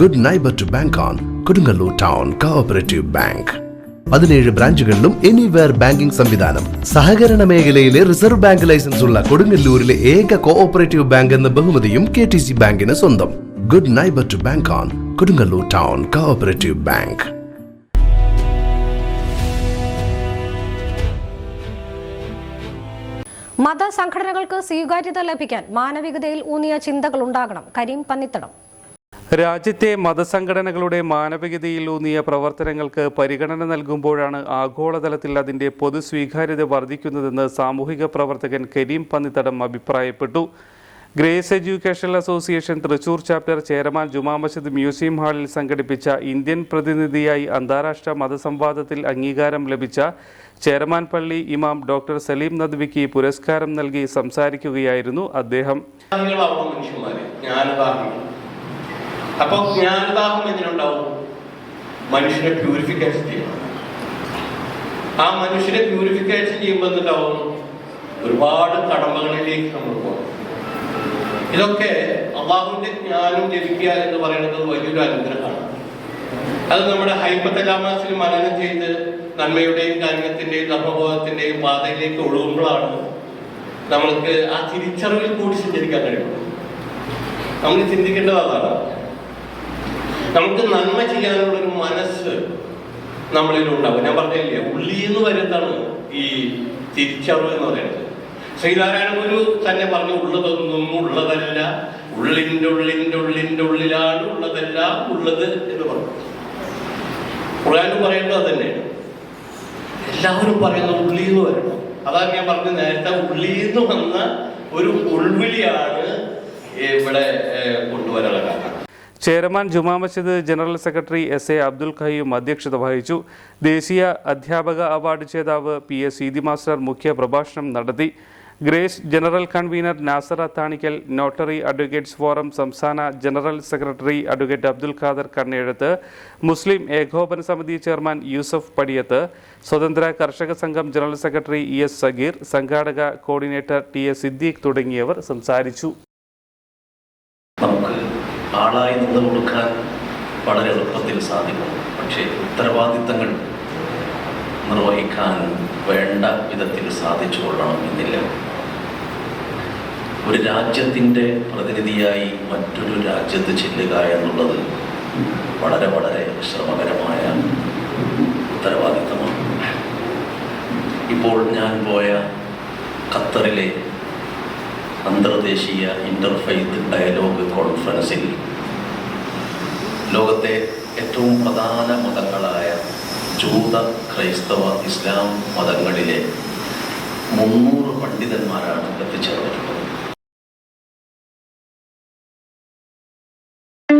Good neighbour to bank on Kodungallur town cooperative bank പതിനേഴ് ബ്രാഞ്ചുകളിലും anywhere banking സംവിധാനം. സഹകരണ മേഖലയിലെ റിസർവ് ബാങ്ക് ലൈസൻസ് ഉള്ള കൊടുങ്ങല്ലൂരിലെ ഏക കോഓപ്പറേറ്റീവ് ബാങ്ക് എന്ന ബഹുമതിയും കെ ടി സി ബാങ്കിന് സ്വന്തം. Good neighbour to bank on Kodungallur town cooperative bank മതസംഘടനകൾക്ക് ലഭിക്കാൻ ഊന്നിയ ചിന്തകൾ ഉണ്ടാകണം കരീം പന്നിത്തടം. രാജ്യത്തെ മതസംഘടനകളുടെ മാനവികതയിൽ ഊന്നിയ പ്രവർത്തനങ്ങൾക്ക് പരിഗണന നൽകുമ്പോഴാണ് ആഗോളതലത്തിൽ അതിന്റെ പൊതുസ്വീകാര്യത വർദ്ധിക്കുന്നതെന്ന് സാമൂഹിക പ്രവർത്തകൻ കരീം പന്നിത്തടം അഭിപ്രായപ്പെട്ടു. Grace education association Thrissur chapter chairman Juma Masjid museum ഹാളിൽ സംഘടിപ്പിച്ച ഇന്ത്യൻ പ്രതിനിധിയായി അന്താരാഷ്ട്ര മതസംവാദത്തിൽ അംഗീകാരം ലഭിച്ച ചെയർമാൻ പള്ളി ഇമാം ഡോക്ടർ സലീം നദ്വിക്ക് പുരസ്കാരം നൽകി സംസാരിക്കുകയായിരുന്നു അദ്ദേഹം. മനുഷ്യന്മാര് ജ്ഞാനദാഹം എന്തിനുണ്ടാവും മനുഷ്യനെ പ്യൂരിഫിക്കേഷൻ ചെയ്യണം. ആ മനുഷ്യനെ പ്യൂരിഫിക്കേഷൻ ചെയ്യുമ്പോൾ എന്തുണ്ടാവും? ഒരുപാട് കടമകളിലേക്ക് നമ്മൾ പോകും. ഇതൊക്കെ അള്ളാഹുവിന്റെ ജ്ഞാനം ലഭിക്കുക എന്ന് പറയുന്നത് വലിയൊരു അനുഗ്രഹമാണ്. അത് നമ്മുടെ ഹൈപ്പത്തലാമാസിൽ മനനം ചെയ്ത് നന്മയുടെയും കാരുണ്യത്തിന്റെയും ധർമ്മബോധത്തിന്റെയും പാതയിലേക്ക് ഒഴുകുമ്പോഴാണ് നമ്മൾക്ക് ആ തിരിച്ചറിവിൽ കൂടി സഞ്ചരിക്കാൻ കഴിയുള്ളൂ നമ്മൾ ചിന്തിക്കേണ്ടത് അതാണ്. നമുക്ക് നന്മ ചെയ്യാനുള്ള ഒരു മനസ്സ് നമ്മളിൽ ഉണ്ടാവും. ഞാൻ പറഞ്ഞില്ലേ ഉള്ളിൽ നിന്ന് വരുന്നതാണ് ഈ തിരിച്ചറിവ് എന്ന് പറയുന്നത്. ശ്രീനാരായണ ഗുരു തന്നെ പറഞ്ഞു ഉള്ളതൊന്നും ഉള്ളതല്ല. ഉള്ളിന്റെ ഉള്ളിന്റെ ഉള്ളിന്റെ ഉള്ളിലാണ് ഉള്ളതെല്ലാം ഉള്ളത് എന്ന് പറഞ്ഞു. ഖുർആാനും പറയുന്നത് അത് എല്ലാവരും പറയുന്ന ഉള്ളിൽ നിന്ന് വരണം. അതാണ് ഞാൻ പറഞ്ഞ നേരത്തെ ഉള്ളിൽ നിന്ന് വന്ന ഒരു ഉൾവിളിയാണ് ഇവിടെ കൊണ്ടുവരാനുള്ള കാരണം chairman Juma Masjid general secretary S A Abdul Qayyum അധ്യക്ഷത വഹിച്ചു. ദേശീയ അധ്യാപക അവാർഡ് ജേതാവ് പി എസ് സീതി മാസ്റ്റർ മുഖ്യ പ്രഭാഷണം നടത്തി. Grace general convener Nasser Athanikkal notary advocates forum സംസ്ഥാന general secretary advocate Abdul Khader Kannezhath മുസ്ലിം ഏകോപന സമിതി ചെയർമാൻ യൂസഫ് പടിയത്ത് സ്വതന്ത്ര കർഷക സംഘം general secretary E S Sageer സംഘാടക കോർഡിനേറ്റർ ടി എസ് സിദ്ദീഖ് തുടങ്ങിയവർ സംസാരിച്ചു. ആളായി നിന്ന് കൊടുക്കാൻ വളരെ എളുപ്പത്തിൽ സാധിക്കും. പക്ഷേ ഉത്തരവാദിത്തങ്ങൾ നിർവഹിക്കാൻ വേണ്ട വിധത്തിൽ സാധിച്ചു കൊള്ളണമെന്നില്ല ഒരു രാജ്യത്തിന്റെ പ്രതിനിധിയായി മറ്റൊരു രാജ്യത്ത് ചെല്ലുക എന്നുള്ളത് വളരെ വളരെ ശ്രമകരമായ ഉത്തരവാദിത്തമാണ്. ഇപ്പോൾ ഞാൻ പോയ ഖത്തറിലെ അന്തർദേശീയ ഇന്റർഫെയ്ത്ത് ഡയലോഗ് കോൺഫറൻസിൽ ലോകത്തെ ഏറ്റവും പ്രധാന മതങ്ങളായ ജൂത ക്രൈസ്തവ ഇസ്ലാം മതങ്ങളിലെ മുന്നൂറ് പണ്ഡിതന്മാരാണ് എത്തിച്ചേർന്നിട്ടുള്ളത്.